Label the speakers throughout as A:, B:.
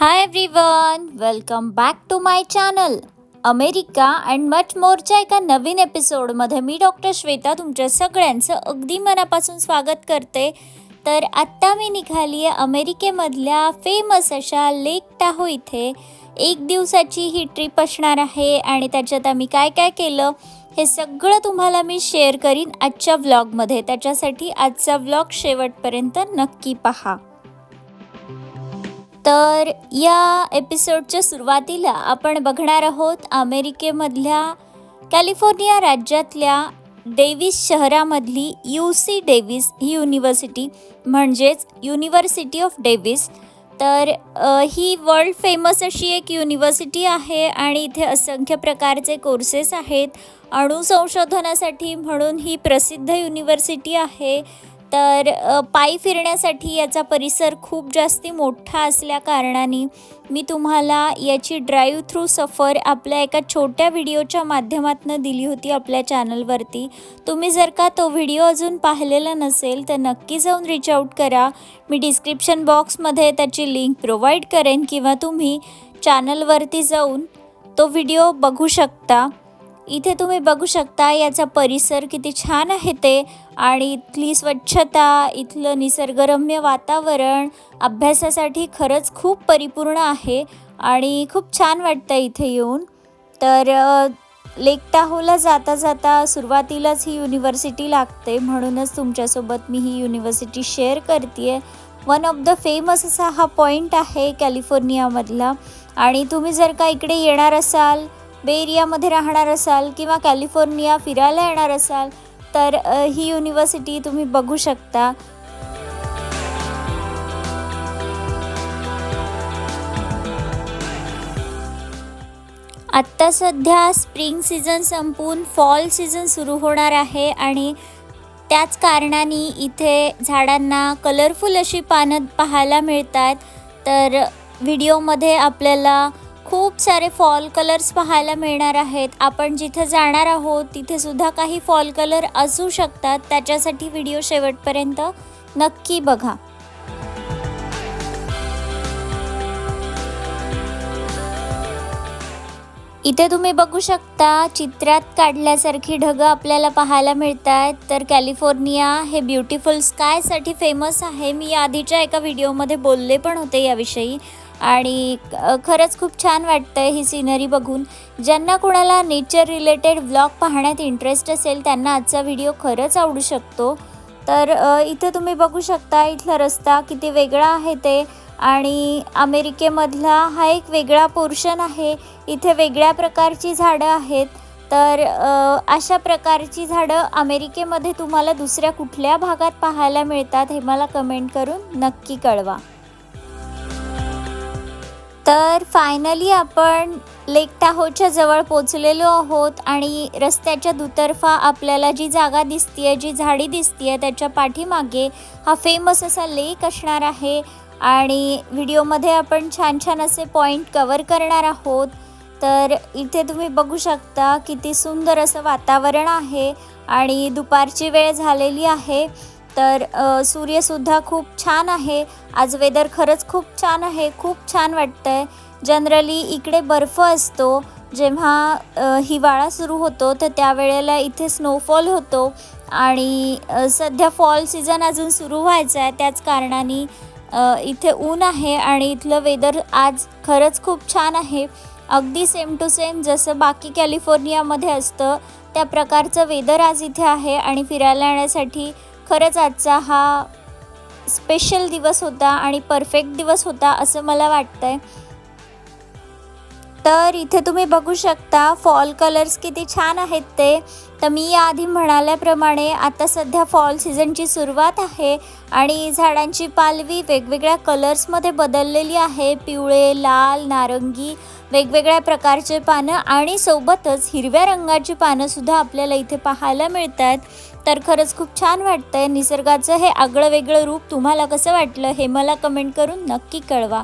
A: Hi everyone welcome back to my channel America and much मोरच्या एका नवीन एपिसोडमध्ये मी doctor Shweta तुमच्या सगळ्यांचं अगदी मनापासून स्वागत करते. तर आत्ता मी निघाली आहे अमेरिकेमधल्या फेमस अशा लेक टाहो इथे. एक दिवसाची ही ट्रिप असणार आहे आणि त्याच्यात आम्ही काय काय केलं हे सगळं तुम्हाला मी शेअर करीन आजच्या व्लॉगमध्ये त्याच्यासाठी आजचा व्लॉग शेवटपर्यंत नक्की पहा. तर या एपिसोडच्या सुरुवातीला आपण बघणार आहोत अमेरिकेमधल्या कॅलिफोर्निया राज्यातल्या डेव्हिस शहरामधली यू सी डेव्हिस ही युनिव्हर्सिटी म्हणजेच युनिव्हर्सिटी ऑफ डेव्हिस तर ही वर्ल्ड फेमस अशी एक युनिव्हर्सिटी आहे आणि इथे असंख्य प्रकारचे कोर्सेस आहेत. अणुसंशोधनासाठी म्हणून ही प्रसिद्ध युनिव्हर्सिटी आहे. तर पायी फिरण्यासाठी याचा परिसर खूप जास्ती मोठा असल्या कारणाने मी तुम्हाला याची ड्राईव्ह थ्रू सफर आपल्या एका छोट्या व्हिडिओच्या माध्यमातून दिली होती आपल्या चॅनलवरती तुम्ही जर का तो व्हिडिओ अजून पाहिलेला नसेल तर नक्की जाऊन रिच आऊट करा. मी डिस्क्रिप्शन बॉक्समध्ये त्याची लिंक प्रोव्हाइड करेन किंवा तुम्ही चॅनलवरती जाऊन तो व्हिडिओ बघू शकता. इथे तुम्ही बघू शकता याचा परिसर किती छान आहे ते. आणि इथली स्वच्छता इथलं निसर्गरम्य वातावरण अभ्यासासाठी खरंच खूप परिपूर्ण आहे आणि खूप छान वाटतं इथे येऊन. तर लेक टाहोला जाता जाता सुरुवातीलाच ही युनिव्हर्सिटी लागते. म्हणूनच तुमच्यासोबत मी ही युनिव्हर्सिटी शेअर करते आहे वन ऑफ द फेमस असा हा पॉईंट आहे कॅलिफोर्नियामधला आणि तुम्ही जर का इकडे येणार असाल बे एरियामध्ये राहणार असाल किंवा कॅलिफोर्निया फिरायला येणार असाल तर ही युनिव्हर्सिटी तुम्ही बघू शकता. आत्ता सध्या स्प्रिंग सीझन संपून फॉल सीझन सुरू होणार आहे आणि त्याच कारणाने इथे झाडांना कलरफुल अशी पानं पाहायला मिळतात. तर व्हिडिओमध्ये आपल्याला खूप सारे फॉल कलर्स पाहायला मिळणार आहेत. आपण जिथे जाणार आहोत तिथे सुद्धा काही फॉल कलर असू शकतात. त्याच्यासाठी व्हिडिओ शेवटपर्यंत नक्की बघा. इथे तुम्ही बघू शकता चित्रात काढल्यासारखी ढगं आपल्याला पाहायला मिळत आहेत तर कॅलिफोर्निया हे ब्युटिफुल स्कायसाठी फेमस आहे. मी आधीच्या एका व्हिडिओमध्ये बोलले पण होते याविषयी. आणि खरंच खूप छान वाटतं ही सिनरी बघून. ज्यांना कोणाला नेचर रिलेटेड व्लॉग पाहण्यात इंटरेस्ट असेल त्यांना आजचा व्हिडिओ खरंच आवडू शकतो. तर इथं इथे तुम्ही बघू शकता इथला रस्ता किती वेगळा आहे ते. आणि अमेरिकेमधला हा एक वेगळा पोर्शन आहे. इथे वेगळ्या प्रकारची झाडं आहेत. तर अशा प्रकारची झाडं अमेरिकेमध्ये तुम्हाला दुसऱ्या कुठल्या भागात पाहायला मिळतात हे मला कमेंट करून नक्की कळवा. तर फायनली आपण लेक टाहोच्या जवळ पोचलेलो आहोत आणि रस्त्याच्या दुतर्फा आपल्याला जी जागा दिसतीये जी झाडी दिसतीये त्याच्या पाठीमागे हा फेमस असा लेक असणार आहे. आणि व्हिडिओमध्ये आपण छान छान असे पॉईंट कवर करणार आहोत. तर इथे तुम्ही बघू शकता किती सुंदर असं वातावरण आहे आणि दुपारची वेळ झालेली आहे. तर सूर्यसुद्धा खूप छान आहे. आज वेदर खरंच खूप छान आहे. खूप छान वाटतं आहे जनरली इकडे बर्फ असतो. जेव्हा हिवाळा सुरू होतो तर त्यावेळेला इथे स्नोफॉल होतो. आणि सध्या फॉल सीझन अजून सुरू व्हायचा आहे. त्याच कारणाने इथे ऊन आहे आणि इथलं वेदर आज खरंच खूप छान आहे. अगदी सेम टू सेम जसं बाकी कॅलिफोर्नियामध्ये असतं त्या प्रकारचं वेदर आज इथे आहे. आणि फिरायला येण्यासाठी खरंच आजचा हा स्पेशल दिवस होता आणि परफेक्ट दिवस होता असं मला वाटतंय. तर इथे तुम्ही बघू शकता फॉल कलर्स किती छान आहेत ते. तर मी याआधी म्हणाल्याप्रमाणे आता सध्या फॉल सीझनची सुरुवात आहे आणि झाडांची पालवी वेगवेगळ्या कलर्समध्ये बदललेली आहे. पिवळे लाल नारंगी वेगवेगळ्या प्रकारचे पानं आणि सोबतच हिरव्या रंगाची पानंसुद्धा आपल्याला इथे पाहायला मिळतात. तर खरंच खूप छान वाटतंय. निसर्गाचं हे आगळं वेगळं रूप तुम्हाला कसं वाटलं हे मला कमेंट करून नक्की कळवा.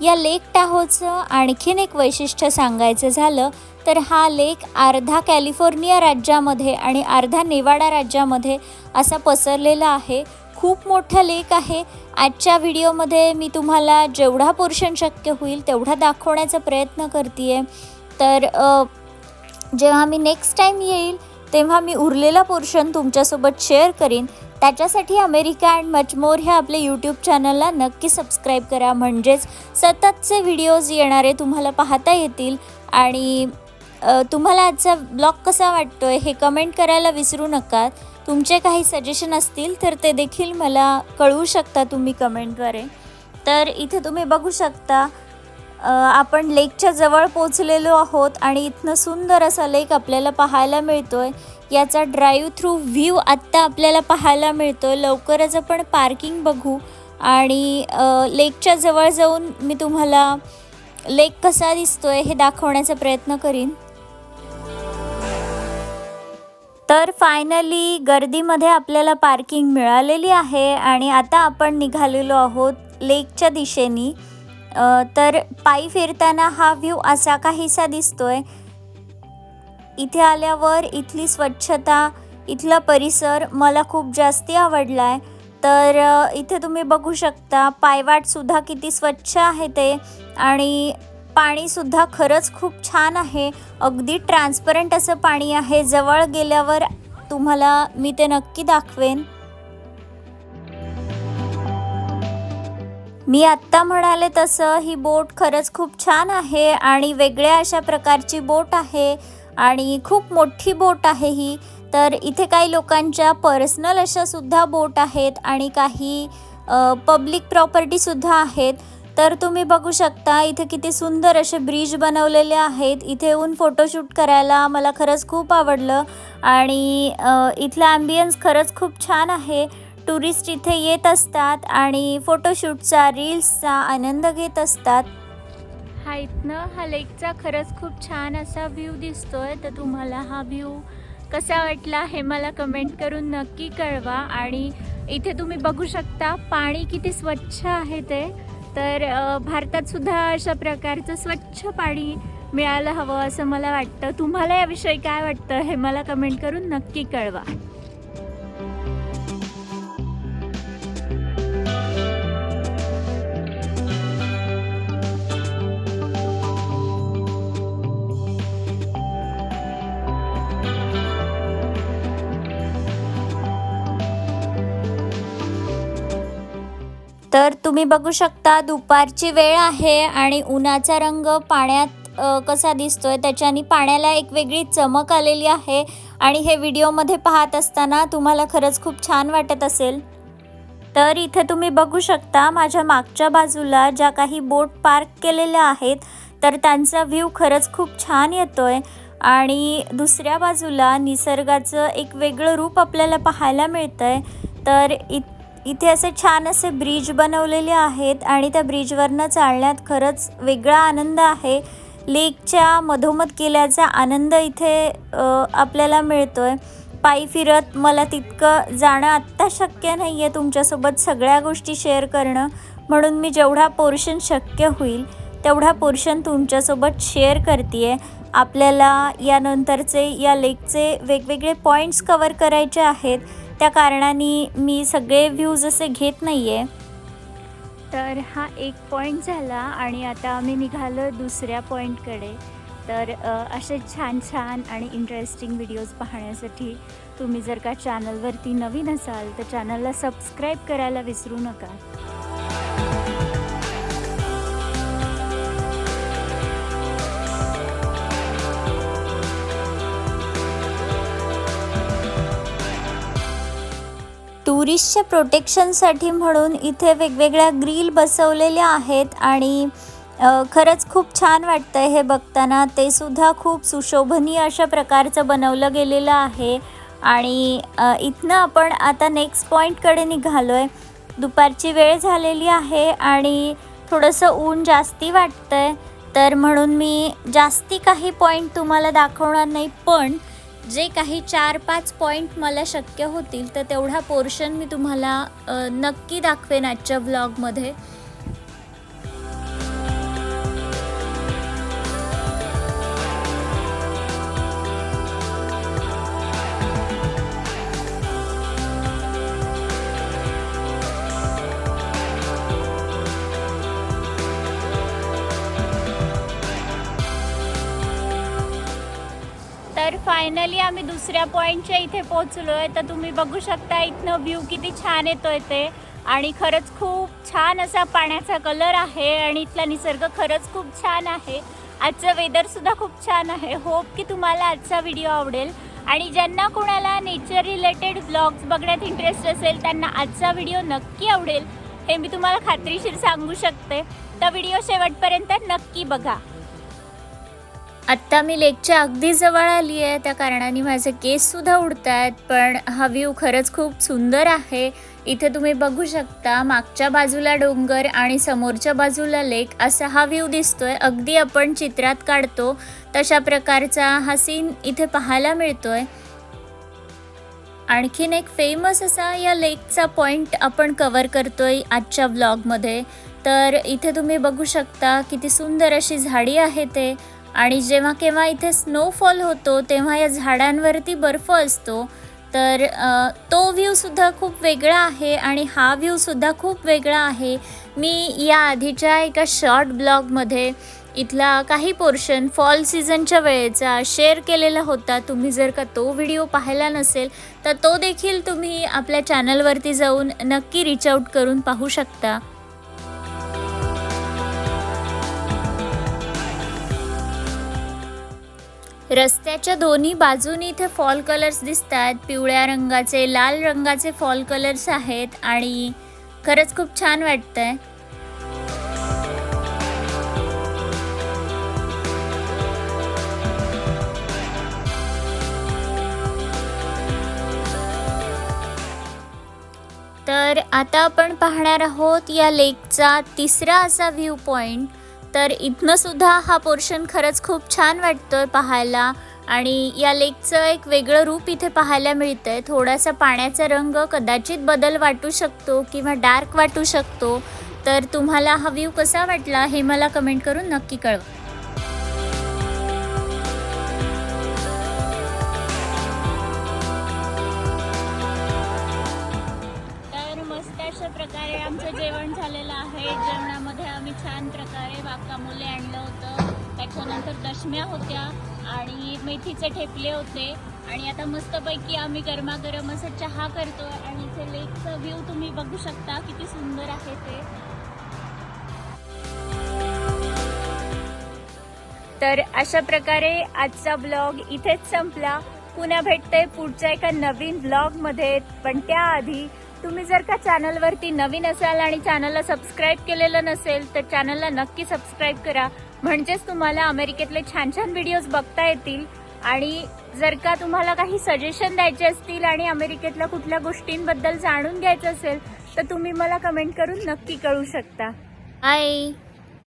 A: या लेक टाहोचं आणखीन एक वैशिष्ट्य सांगायचं झालं तर हा लेक अर्धा कॅलिफोर्निया राज्यामध्ये आणि अर्धा नेवाडा राज्यामध्ये असा पसरलेला आहे. खूप मोठा लेक आहे. आजच्या व्हिडिओमध्ये मी तुम्हाला जेवढा पोर्शन शक्य होईल तेवढा दाखवण्याचा प्रयत्न करते आहे तर जेव्हा मी नेक्स्ट टाईम येईल तेव्हा मी उरलेला पोर्शन तुमच्यासोबत शेअर करीन. त्याच्यासाठी अमेरिका अँड मच मोर ह्या आपल्या यूट्यूब चॅनलला नक्की सबस्क्राईब करा. म्हणजेच सततचे व्हिडिओज येणारे तुम्हाला पाहता येतील. आणि तुम्हाला आजचा ब्लॉग कसा वाटतो आहे हे कमेंट करायला विसरू नका. तुमचे काही सजेशन असतील तर ते देखील मला कळवू शकता तुम्ही कमेंटद्वारे तर इथे तुम्ही बघू शकता आपण लेकच्या जवळ पोचलेलो आहोत आणि इथनं सुंदर असा लेक आपल्याला पाहायला मिळतोय. याचा ड्राईव्ह थ्रू व्ह्यू आत्ता आपल्याला पाहायला मिळतोय. लवकरच आपण पार्किंग बघू. आणि लेकच्या जवळ जाऊन मी तुम्हाला लेक कसा दिसतोय हे दाखवण्याचा प्रयत्न करीन. तर फायनली गर्दीमध्ये आपल्याला पार्किंग मिळालेली आहे आणि आता आपण निघालेलो आहोत लेकच्या दिशेनी. तर पायी फिरताना हा व्ह्यू असा काहीसा दिसतोय. इथे आल्यावर इथली स्वच्छता इथला परिसर मला खूप जास्ती आवडला आहे तर इथे तुम्ही बघू शकता पायवाटसुद्धा किती स्वच्छ आहे ते आणि पाणीसुद्धा खरंच खूप छान आहे. अगदी ट्रान्सपरंट असं पाणी आहे. जवळ गेल्यावर तुम्हाला मी ते नक्की दाखवेन. मी आत्ता म्हणाले तसं ही बोट खरंच खूप छान आहे आणि वेगळ्या अशा प्रकारची बोट आहे आणि खूप मोठी बोट आहे ही. तर इथे काही लोकांच्या पर्सनल अशा सुद्धा बोट आहेत आणि काही पब्लिक प्रॉपर्टीसुद्धा आहेत. तर तुम्ही बघू शकता इथे किती सुंदर असे ब्रिज बनवलेले आहेत. इथे येऊन फोटोशूट करायला मला खरंच खूप आवडलं आणि इथला ॲम्बियन्स खरंच खूप छान आहे. टुरिस्ट इथे येत असतात आणि फोटोशूटचा रील्सचा आनंद घेत असतात. हा इथनं हा लेकचा खरंच खूप छान असा व्ह्यू दिसतोय. तर तुम्हाला हा व्ह्यू कसा वाटला हे मला कमेंट करून नक्की कळवा. आणि इथे तुम्ही बघू शकता पाणी किती स्वच्छ आहे ते. तर भारतातसुद्धा भारतात सुद्धा अशा प्रकारचं स्वच्छ पाणी मिळायला हवं असं मला वाटतं. तुम्हाला याविषयी काय वाटतं हे मला कमेंट करून नक्की कळवा. तर तुम्ही बघू शकता दुपारची वेळ आहे आणि उन्हाचा रंग पाण्यात कसा दिसतोय त्याच्याने पाण्याला एक वेगळी चमक आलेली आहे आणि हे व्हिडिओमध्ये पाहत असताना तुम्हाला खरंच खूप छान वाटत असेल. तर इथे तुम्ही बघू शकता माझ्या मागच्या बाजूला ज्या काही बोट पार्क केलेल्या आहेत तर त्यांचा व्ह्यू खरंच खूप छान येतोय आणि दुसऱ्या बाजूला निसर्गाचं एक वेगळं रूप आपल्याला पाहायला मिळतंय. तर इत इथे असे छान असे ब्रिज बनवलेले आहेत आणि त्या ब्रिजवरनं चालण्यात खरंच वेगळा आनंद आहे. लेकच्या मधोमध केल्याचा आनंद इथे आपल्याला आपल्याला मिळतोय. पायी फिरत मला तितकं जाणं आत्ता शक्य नाही आहे तुमच्यासोबत सगळ्या गोष्टी शेअर करणं. म्हणून मी जेवढा पोर्शन शक्य होईल तेवढा पोर्शन तुमच्यासोबत शेअर करते आहे आपल्याला यानंतरचे या लेकचे वेगवेगळे पॉईंट्स कवर करायचे आहेत. त्या कारणाने मी सगळे व्ह्यूज असे घेत नाही आहे तर हा एक पॉईंट झाला आणि आता आम्ही निघालो दुसऱ्या पॉईंटकडे तर असे छान छान आणि इंटरेस्टिंग व्हिडिओज पाहण्यासाठी तुम्ही जर का चॅनलवरती नवीन असाल तर चॅनलला सबस्क्राईब करायला विसरू नका. टुरिस्टच्या प्रोटेक्शनसाठी म्हणून इथे वेगवेगळ्या ग्रिल बसवलेल्या आहेत आणि खरंच खूप छान वाटतंय हे बघताना. ते सुद्धा खूप सुशोभनीय अशा प्रकारचं बनवलं गेलेलं आहे. आणि इथनं आपण आता नेक्स्ट पॉईंटकडे निघालो आहे दुपारची वेळ झालेली आहे आणि थोडंसं ऊन जास्ती वाटतंय. तर म्हणून मी जास्ती काही पॉईंट तुम्हाला दाखवणार नाही पण जे काही चार पाच पॉईंट मला शक्य होतील तर तेवढा पोर्शन मी तुम्हाला नक्की दाखवेन आजच्या व्लॉगमध्ये फायनली आम्ही दुसऱ्या पॉईंटच्या इथे पोहोचलोय. तर तुम्ही बघू शकता इथनं व्ह्यू किती छान येतोय ते. आणि खरंच खूप छान असा पाण्याचा कलर आहे आणि इथला निसर्ग खरंच खूप छान आहे. आजचं वेदरसुद्धा खूप छान आहे. होप की तुम्हाला आजचा व्हिडिओ आवडेल. आणि ज्यांना कोणाला नेचर रिलेटेड ब्लॉग्स बघण्यात इंटरेस्ट असेल त्यांना आजचा व्हिडिओ नक्की आवडेल. हे मी तुम्हाला खात्रीशीर सांगू शकते. तर व्हिडिओ शेवटपर्यंत नक्की बघा. आत्ता मी लेकच्या अगदी जवळ आली आहे त्या कारणाने माझे केससुद्धा उडत आहेत पण हा व्ह्यू खरंच खूप सुंदर आहे. इथे तुम्ही बघू शकता मागच्या बाजूला डोंगर आणि समोरच्या बाजूला लेक असा हा व्ह्यू दिसतोय. अगदी आपण चित्रात काढतो तशा प्रकारचा हा सीन इथे पाहायला मिळतोय. आणखीन एक फेमस असा या लेकचा पॉइंट आपण कवर करतोय आजच्या व्लॉगमध्ये तर इथे तुम्ही बघू शकता किती सुंदर अशी झाडी आहे ते. आणि जेव्हा केव्हा इथे स्नोफॉल होतो तेव्हा या झाडांवरती बर्फ असतो. तर तो व्ह्यूसुद्धा खूप वेगळा आहे आणि हा व्ह्यूसुद्धा खूप वेगळा आहे. मी या आधीच्या एका शॉर्ट ब्लॉगमध्ये इथला काही पोर्शन फॉल सीझनच्या वेळेचा शेअर केलेला होता. तुम्ही जर का तो व्हिडिओ पाहिला नसेल तर तो देखील तुम्ही आपल्या चॅनलवरती जाऊन नक्की रिच आऊट करून पाहू शकता. रस्त्याच्या दोन्ही बाजूनी इथे फॉल कलर्स दिसतात. पिवळ्या रंगाचे लाल रंगाचे फॉल कलर्स आहेत आणि खरंच खूप छान वाटतंय. तर आता आपण पाहणार आहोत या लेकचा तिसरा असा व्ह्यू पॉईंट तर इथनं सुद्धा हा पोर्शन खरंच खूप छान वाटतोय पाहायला. आणि या लेकचं एक वेगळं रूप इथे पाहायला मिळतंय. थोडासा पाण्याचा रंग कदाचित बदल वाटू शकतो किंवा डार्क वाटू शकतो. तर तुम्हाला हा व्ह्यू कसा वाटला हे मला कमेंट करून नक्की कळवा. अशा प्रकारे आमचं जेवण झालेलं आहे. जेवणामध्ये आम्ही छान प्रकारे वाकामुले आणलं होतं. त्याच्यानंतर दशम्या होत्या आणि मेथीचे ठेपले होते. आणि आता मस्तपैकी आम्ही गरमागरम असं चहा करतो आणि इथे लेकचं व्ह्यू तुम्ही बघू शकता किती सुंदर आहे ते. तर अशा प्रकारे आजचा ब्लॉग इथेच संपला. पुन्हा भेटते पुढच्या एका नवीन ब्लॉगमध्ये पण त्याआधी तुम्ही जर का चॅनलवरती नवीन असाल आणि चॅनलला सबस्क्राईब केलेलं नसेल तर चॅनलला नक्की सबस्क्राईब करा. म्हणजेच तुम्हाला अमेरिकेतले छान छान व्हिडिओज बघता येतील. आणि जर का तुम्हाला काही सजेशन द्यायचे असतील आणि अमेरिकेतल्या कुठल्या गोष्टींबद्दल जाणून घ्यायचं असेल तर तुम्ही मला कमेंट करून नक्की कळू शकता. आय